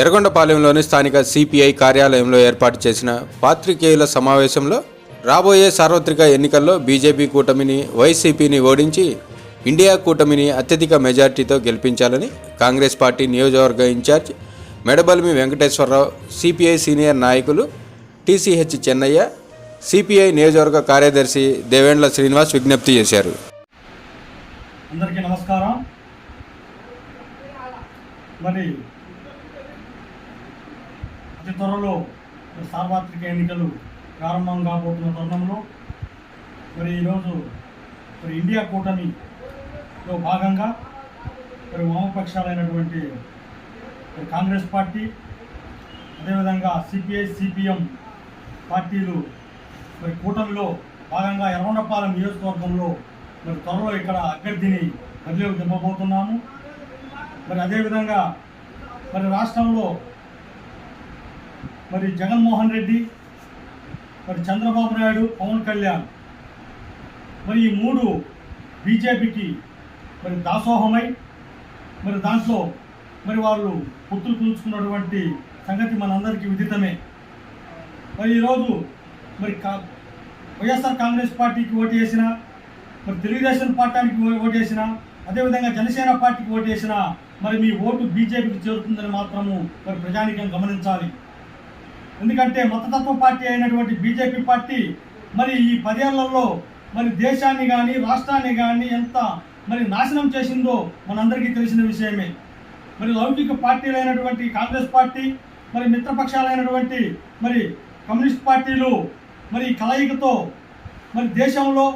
ఎర్రగొండపాలెంలోని స్థానిక సిపిఐ కార్యాలయంలో ఏర్పాటు చేసిన పాత్రికేయుల సమావేశంలో రాబోయే సార్వత్రిక ఎన్నికల్లో బీజేపీ కూటమిని వైసీపీని ఓడించి ఇండియా కూటమిని అత్యధిక మెజార్టీతో గెలిపించాలని కాంగ్రెస్ పార్టీ నియోజకవర్గ incharge Medabalmi Venkateswararao CPI senior నాయకులు టీసీహెచ్ చెన్నయ్య సిపిఐ నియోజకవర్గ కార్యదర్శి దేవేండ్ల శ్రీనివాస్ విజ్ఞప్తి చేశారు. అందరికీ నమస్కారం. మరి అతి త్వరలో సార్వత్రిక ఎన్నికలు ప్రారంభం కాబోతున్న తరుణంలో మరి ఈరోజు మరి ఇండియా కూటమిలో భాగంగా మరి వామపక్షాలైనటువంటి మరి కాంగ్రెస్ పార్టీ అదేవిధంగా సిపిఐ సిపిఎం పార్టీలు మరి కూటమిలో భాగంగా ఎర్రగొండపాలెం నియోజకవర్గంలో మరి త్వరలో ఇక్కడ అభ్యర్థిని బదిలీకి దింపబోతున్నాము. మరి అదేవిధంగా మరి రాష్ట్రంలో మరి జగన్మోహన్ రెడ్డి మరి చంద్రబాబు నాయుడు పవన్ కళ్యాణ్. మరి ఈ మూడు బీజేపీకి మరి దాసోహమై మరి దాంట్లో మరి వాళ్ళు పొత్తులు కూల్చుకున్నటువంటి సంగతి మనందరికీ విదితమే. మరి ఈరోజు మరి కా వైఎస్ఆర్ కాంగ్రెస్ పార్టీకి ఓటు వేసిన మరి తెలుగుదేశం పార్టీకి ఓటు వేసిన అదేవిధంగా జనసేన పార్టీకి ఓటు వేసిన మరి మీ ఓటు బీజేపీకి చేరుతుందని మాత్రము మరి ప్రజానికం గమనించాలి. ఎందుకంటే మతతత్వ పార్టీ అయినటువంటి బీజేపీ పార్టీ మరి ఈ పదేళ్ళలో మరి దేశాన్ని కానీ రాష్ట్రాన్ని కానీ ఎంత మరి నాశనం చేసిందో మనందరికీ తెలిసిన విషయమే. మరి లౌకిక పార్టీలైనటువంటి కాంగ్రెస్ పార్టీ మరి మిత్రపక్షాలైనటువంటి మరి కమ్యూనిస్ట్ పార్టీలు మరి కలయికతో మరి దేశంలో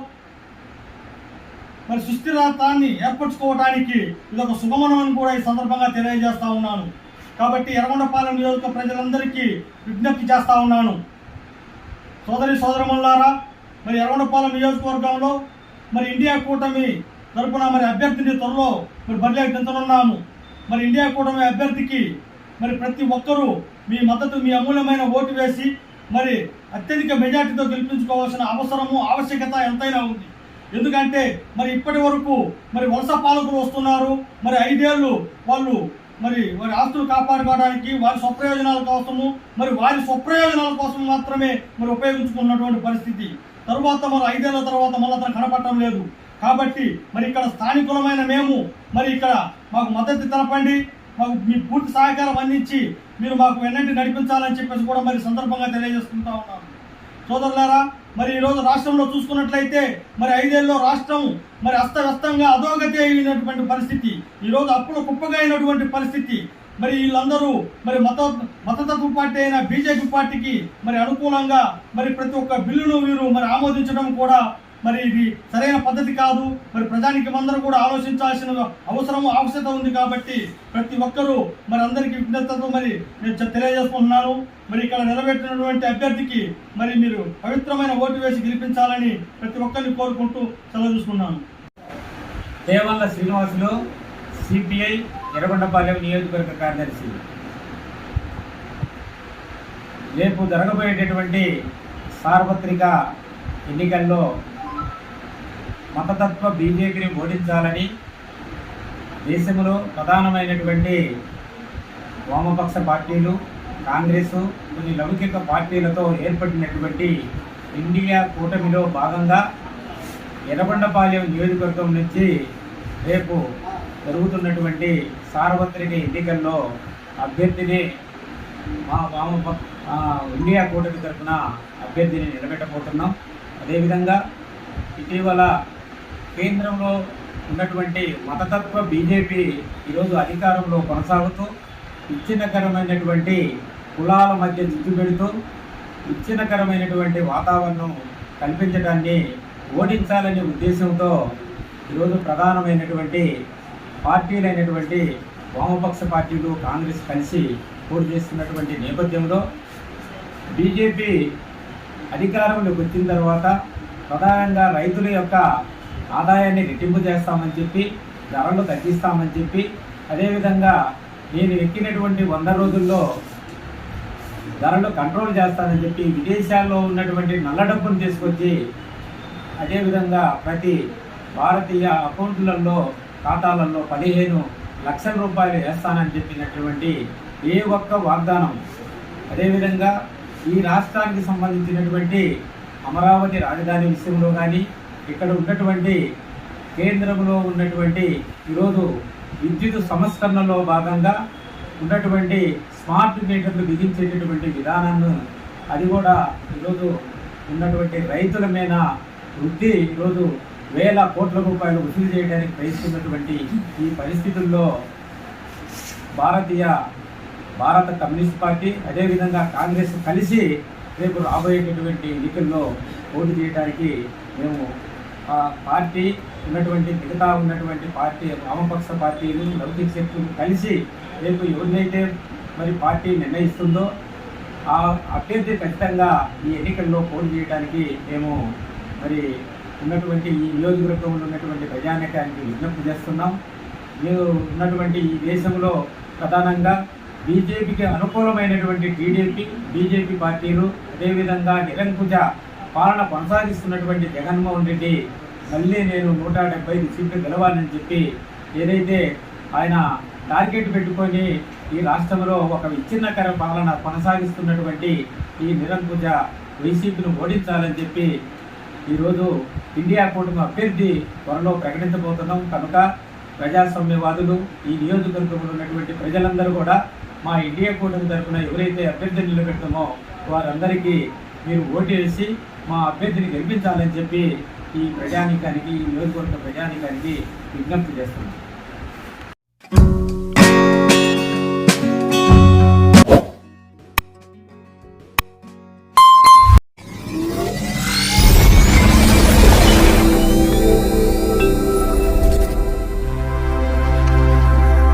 మరి సుస్థిరతాన్ని ఏర్పరచుకోవడానికి ఇదొక సుగమనం అని కూడా ఈ సందర్భంగా తెలియజేస్తా ఉన్నాను. కాబట్టి ఎర్రగొండపాలెం నియోజక ప్రజలందరికీ విజ్ఞప్తి చేస్తూ ఉన్నాను. సోదరి సోదరములారా మరి ఎర్రగొండపాలెం నియోజకవర్గంలో మరి ఇండియా కూటమి తరపున మరి అభ్యర్థిని త్వరలో మరి బరిలోకి దించనున్నాము. మరి ఇండియా కూటమి అభ్యర్థికి మరి ప్రతి ఒక్కరూ మీ మద్దతు మీ అమూల్యమైన ఓటు వేసి మరి అత్యధిక మెజార్టీతో గెలిపించుకోవాల్సిన అవసరము ఆవశ్యకత ఎంతైనా ఉంది. ఎందుకంటే మరి ఇప్పటి వరకు మరి వలస పాలకులు వస్తున్నారు. మరి ఐదేళ్ళు వాళ్ళు మరి వారి ఆస్తులు కాపాడుకోవడానికి వారి స్వప్రయోజనాల కోసము మరి వారి స్వప్రయోజనాల కోసం మాత్రమే మరి ఉపయోగించుకున్నటువంటి పరిస్థితి. తరువాత మరి ఐదేళ్ళ తర్వాత మళ్ళీ అతను కనపడటం లేదు. కాబట్టి మరి ఇక్కడ స్థానికులమైన మేము మరి ఇక్కడ మాకు మద్దతు తెలపండి. మాకు మీ పూర్తి సహకారం అందించి మీరు మాకు వెన్నంటి నడిపించాలని చెప్పేసి కూడా మరి సందర్భంగా తెలియజేసుకుంటా ఉన్నాను. సోదరులారా మరి ఈరోజు రాష్ట్రంలో చూసుకున్నట్లయితే మరి ఐదేళ్ళలో రాష్ట్రం మరి అస్తవ్యస్తంగా అధోగతి అయినటువంటి పరిస్థితి ఈరోజు అప్పులు కుప్పగా అయినటువంటి పరిస్థితి మరి వీళ్ళందరూ మరి మత మతతత్వ పార్టీ అయిన బీజేపీ పార్టీకి మరి అనుకూలంగా మరి ప్రతి ఒక్క బిల్లును వీరు మరి ఆమోదించడం కూడా మరి ఇది సరైన పద్ధతి కాదు. మరి ప్రజానికి అందరూ కూడా ఆలోచించాల్సిన అవసరము ఆవశ్యకత ఉంది కాబట్టి ప్రతి ఒక్కరూ మరి అందరికీ విజ్ఞతతో మరి నేను తెలియజేసుకుంటున్నాను. మరి ఇక్కడ నిలబెట్టినటువంటి అభ్యర్థికి మరి మీరు పవిత్రమైన ఓటు వేసి గెలిపించాలని ప్రతి ఒక్కరిని కోరుకుంటూ సెలవు తీసుకున్నాను. దేవల్ల శ్రీనివాసులు సిపిఐ ఎర్రగొండపాలెం నియోజకవర్గ కార్యదర్శి. రేపు జరగబోయేటటువంటి సార్వత్రిక ఎన్నికల్లో మతతత్వ బీజేపీని ఓడించాలని దేశంలో ప్రధానమైనటువంటి వామపక్ష పార్టీలు కాంగ్రెస్ కొన్ని లౌకిక పార్టీలతో ఏర్పడినటువంటి ఇండియా కూటమిలో భాగంగా ఎర్రబండపాలెం నియోజకవర్గం నుంచి రేపు జరుగుతున్నటువంటి సార్వత్రిక ఎన్నికల్లో అభ్యర్థిని మా వామ ఇండియా కూటమి తరఫున అభ్యర్థిని నిలబెట్టబోతున్నాం. అదేవిధంగా ఇటీవల కేంద్రంలో ఉన్నటువంటి మతతత్వ బీజేపీ ఈరోజు అధికారంలో కొనసాగుతూ విచ్ఛిన్నకరమైనటువంటి కులాల మధ్య చిచ్చు పెడుతూ విచ్ఛిన్నకరమైనటువంటి వాతావరణం కల్పించడాన్ని ఓడించాలనే ఉద్దేశంతో ఈరోజు ప్రధానమైనటువంటి పార్టీలైనటువంటి వామపక్ష పార్టీలు కాంగ్రెస్ కలిసి పోటీ చేస్తున్నటువంటి నేపథ్యంలో బీజేపీ అధికారంలోకి వచ్చిన తర్వాత ప్రధానంగా రైతుల యొక్క ఆదాయాన్ని రెట్టింపు చేస్తామని చెప్పి ధరలు తగ్గిస్తామని చెప్పి అదేవిధంగా నేను ఎక్కినటువంటి వంద రోజుల్లో ధరలు కంట్రోల్ చేస్తానని చెప్పి విదేశాల్లో ఉన్నటువంటి నల్ల డబ్బును తీసుకొచ్చి అదేవిధంగా ప్రతి భారతీయ అకౌంట్లలో ఖాతాలలో పదిహేను లక్షల రూపాయలు వేస్తానని చెప్పినటువంటి ఏ ఒక్క వాగ్దానం. అదేవిధంగా ఈ రాష్ట్రానికి సంబంధించినటువంటి అమరావతి రాజధాని విషయంలో కానీ ఇక్కడ ఉన్నటువంటి కేంద్రంలో ఉన్నటువంటి ఈరోజు విద్యుత్ సంస్కరణలో భాగంగా ఉన్నటువంటి స్మార్ట్ మీటర్లు బిగించేటటువంటి విధానాన్ని అది కూడా ఈరోజు ఉన్నటువంటి రైతుల మీద వృద్ధి ఈరోజు వేల కోట్ల రూపాయలు వసూలు చేయడానికి ప్రయత్నిస్తున్నటువంటి ఈ పరిస్థితుల్లో భారతీయ భారత కమ్యూనిస్ట్ పార్టీ అదేవిధంగా కాంగ్రెస్ కలిసి రేపు రాబోయేటటువంటి ఎన్నికల్లో పోటీ చేయడానికి మేము పార్టీ ఉన్నటువంటి మిగతా ఉన్నటువంటి పార్టీ వామపక్ష పార్టీలు లౌకిక శక్తులు కలిసి రేపు ఎవరినైతే మరి పార్టీ నిర్ణయిస్తుందో ఆ అభ్యర్థి ఖచ్చితంగా ఈ ఎన్నికల్లో పోటీ చేయడానికి మేము మరి ఉన్నటువంటి ఈ నియోజకవర్గంలో ఉన్నటువంటి ప్రజానేకానికి విజ్ఞప్తి చేస్తున్నాం. మీరు ఉన్నటువంటి ఈ దేశంలో ప్రధానంగా బీజేపీకి అనుకూలమైనటువంటి టీడీపీ బీజేపీ పార్టీలు అదేవిధంగా నిరంకుశ పాలన కొనసాగిస్తున్నటువంటి జగన్మోహన్ రెడ్డి మళ్ళీ నేను నూట డెబ్బై ఐదు సీట్లు గెలవాలని చెప్పి ఏదైతే ఆయన టార్గెట్ పెట్టుకొని ఈ రాష్ట్రంలో ఒక విచ్ఛిన్నకర పాలన కొనసాగిస్తున్నటువంటి ఈ నిరంకుశ వైసీపీని ఓడించాలని చెప్పి ఈరోజు ఇండియా కూటమి అభ్యర్థి త్వరలో ప్రకటించబోతున్నాం. కనుక ప్రజాస్వామ్యవాదులు ఈ నియోజకవర్గంలో ఉన్నటువంటి ప్రజలందరూ కూడా మా ఇండియా కూటమి తరఫున ఎవరైతే అభ్యర్థి నిలబెడతామో వారందరికీ మీరు ఓటు వేసి మా అభ్యర్థిని గెలిపించాలని చెప్పి ఈ ప్రజానీకానికి ఈ నియోజకవర్గ ప్రజానీకానికి విజ్ఞప్తి చేస్తున్నాను